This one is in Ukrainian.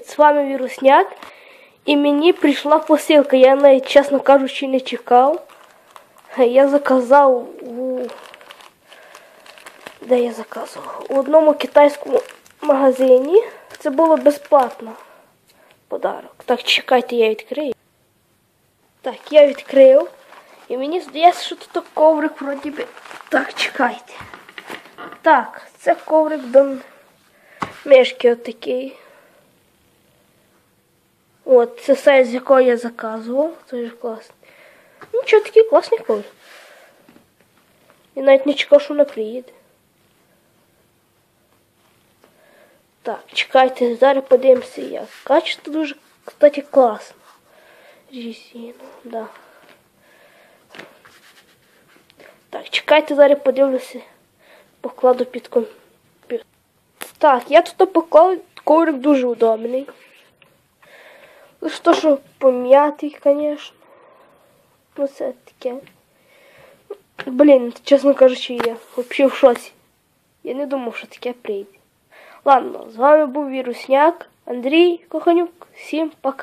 з вами Вірусняк. І мені прийшла посилка. Я навіть, чесно кажучи, не чекав. Я заказав у. Де я заказував? У одному китайському магазині. Це було безплатно. Подарок. Так, чекайте, я відкрию. Так, я відкрив. І мені здається, що тут коврик вроді би. Так, чекайте. Так, це коврик до мишки отакий. От, це сайт, з якого я заказував. Це ж класний. Ну, що такий класний коврик. Я навіть не чекав, що вона приїде. Так, чекайте, зараз подивимося як. Качество дуже, кстати, класно. Резину, да. Так, чекайте, зараз подивлюся. Покладу під комп'ютер. Так, я тут поклав коврик дуже удобний. Лише то, що пом'ятий, звісно. Ну це таке. Блін, чесно кажучи, я взагалі в шоці. Я не думав, що таке прийде. Ладно, з вами був Вірусняк, Андрій Коханюк. Всім пока.